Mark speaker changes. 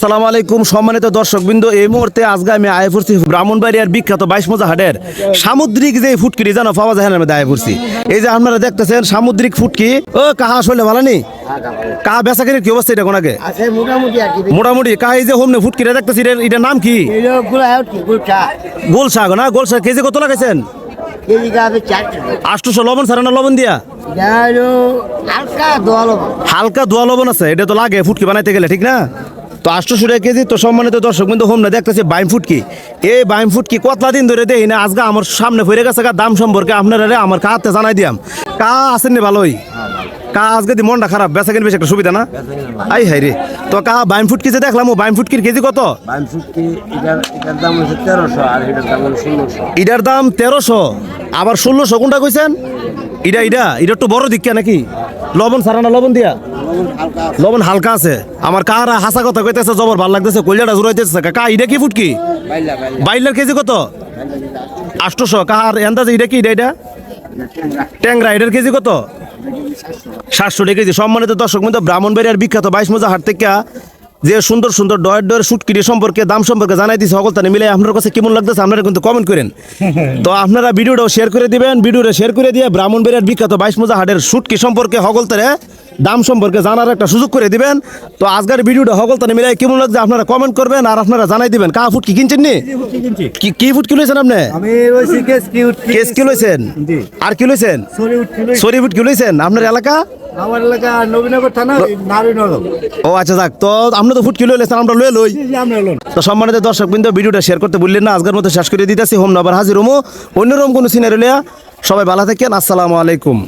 Speaker 1: সালাম আলাইকুম সম্মানিত দর্শকবৃন্দ। এই মুহূর্তে আজকে আমি আয় পড়ছি ব্রাহ্মণবাড়িয়ার বিখ্যাত বাইশ মজা হাটের সামুদ্রিক যে ফুটকিরি জানো পাওয়া যায় আমি আয় পড়ছি। এই যে আপনারা দেখতেছেন সামুদ্রিক ফুটকি। ও কাহা আসলে ভালো নি কাহা কি অবস্থা এটা
Speaker 2: মোটামুটি
Speaker 1: কাহা এই যে হোমনে ফুটকিরে দেখতেছি এটার- নাম কি?
Speaker 2: এগুলো গুলো
Speaker 1: গোল শাক না? গোল শাক কেজি কত লাগাইছেন? আটশোশো লবণ সারা না লবণ দিয়া?
Speaker 2: হালকা
Speaker 1: হালকা দোয়া লবণ আছে এটা তো লাগে ফুটকি বানাইতে গেলে ঠিক না? তো আটশোশো টাকা কেজি তো সম্মানিত দর্শক কিন্তু হোম না দেখতেছি বাইম ফুটকি এই বাইম ফুটকি কতলা দিন ধরে দেই না আজকে আমার সামনে ফিরে গেছে গা দাম সম্পর্কে আপনারা আমার কাহাতে জানাই দিয়াম। কা আছেন নি ভালোই? কা আজকে দি মনটা খারাপ বেচা কিনবে একটা সুবিধা না? আই হাই রে তো কা বাইম ফুটকি যে দেখলাম ও বাইম ফুটকির কেজি কত?
Speaker 2: বানফুটকি এটার এটার দাম হচ্ছে তেরোশো আর এটার দাম ষোলোশো।
Speaker 1: ইটার দাম তেরোশো আবার ষোলোশো কোনটা কইছেন? ইটা ইটা এটা একটু বড় দিক নাকি? লবণ সারা না লবণ দিয়া? লবণ হালকা আছে। আমার কারা হাসা কথা কইতেছে জবর ভালো লাগতেছে কইলাটা জুড়াইতেছে কা এটা কি ফুটকি?
Speaker 2: বাইলা বাইলা।
Speaker 1: বাইলার কেজি কত? আষ্টশো কাহার এন্দাজে এটা কি এটা এটা? ট্যাংরা এটার কেজি কত? সাতশো টাকা কেজি। সম্মানিত দর্শক কিন্তু ব্রাহ্মণবাড়িয়ার বিখ্যাত বাইশ মজা হাট থেকে যে সুন্দর সুন্দর ডয়ের ডয়ের শুটকিরি সম্পর্কে দাম সম্পর্কে জানাই দিচ্ছে সকল তানে মিলে আপনার কাছে কেমন লাগতেছে আপনারা কিন্তু কমেন্ট করেন। তো আপনারা ভিডিওটাও শেয়ার করে দিবেন ভিডিওটা শেয়ার করে দিয়ে ব্রাহ্মণ ব্রাহ্মণবাড়িয়ার বিখ্যাত বাইশ মজা হাটের শুটকি সম্পর্কে সকল তারে দাম সম্পর্কে জানার একটা সুযোগ করে দিবেন। তো আজকের ভিডিওটা সকল তানে মিলে কেমন লাগছে আপনারা কমেন্ট করবেন আর আপনারা জানাই দিবেন। কা ফুটকি কিনছেন নি? কি কি ফুটকি লইছেন আপনি?
Speaker 2: আমি ওই কেস কি
Speaker 1: কি লইছেন?
Speaker 2: জি।
Speaker 1: আর কি লইছেন?
Speaker 2: Sorry
Speaker 1: sorry ফুটকি লইছেন? আপনার এলাকা?
Speaker 2: আমার এলাকা নবীনগর থানা নারীনগর
Speaker 1: ও আচ্ছা যাক তো আপনি তো ফুটকি লইলেছেন আমরা লই। লই। তো সম্মানিত দর্শক বিন্দু ভিডিওটা শেয়ার করতে ভুললেন না আজকের মতো শেষ করে দিতেছি। হোম নাম্বার হাজির হোমো। অন্যরকম কোনো সিনারি সবাই ভালো থাকেন। আসসালামু আলাইকুম।